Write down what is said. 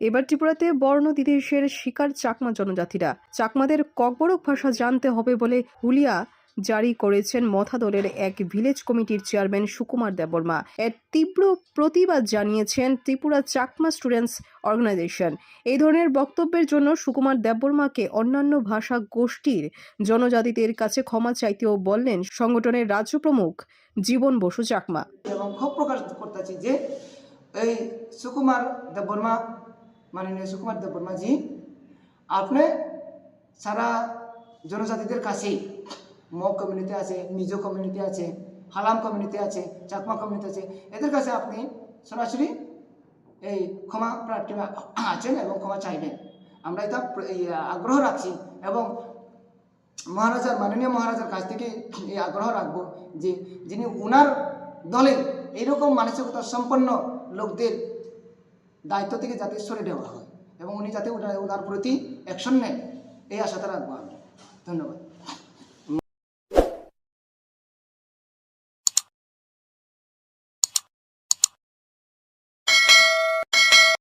এবার ত্রিপুরাতে বর্ণ দ্বিদেশের শিকার চাকমা জনজাতিরা। চাকমাদের ককবরক ভাষা জানতে হবে বলে হুলিয়া জারি করেছেন মথা দলের এক ভিলেজ কমিটির চেয়ারম্যান সুকুমার দেববর্মা। এর তীব্র প্রতিবাদ জানিয়েছেন ত্রিপুরা চাকমা স্টুডেন্টস অর্গানাইজেশন। এই ধরনের বক্তব্যের জন্য সুকুমার দেববর্মাকে অন্যান্য ভাষা গোষ্ঠীর জনজাতিদের কাছে ক্ষমা চাইতেও বললেন সংগঠনের রাজ্য প্রমুখ জীবন বসু চাকমা। এবং ক্ষোভ প্রকাশ করতেছি যে এই সুকুমার দেববর্মা মাননীয় সুকুমার দেব বর্মাজি, আপনি সারা জনজাতিদের কাছেই মগ কমিউনিটি আছে, মিজো কমিউনিটি আছে, হালাম কমিউনিটি আছে, চাকমা কমিউনিটি আছে, এদের কাছে আপনি সরাসরি এই ক্ষমা প্রার্থী আছেন এবং ক্ষমা চাইবেন। আমরা এটা আগ্রহ রাখছি এবং মহারাজার, মাননীয় মহারাজার কাছ থেকে এই আগ্রহ রাখব যে যিনি উনার দলে এইরকম মানসিকতা সম্পন্ন লোকদের দায়িত্ব থেকে যাতে সরে দেওয়া হয় এবং উনি যাতে ওনার প্রতি অ্যাকশন নেন এই আশাটা রাখব আমি। ধন্যবাদ।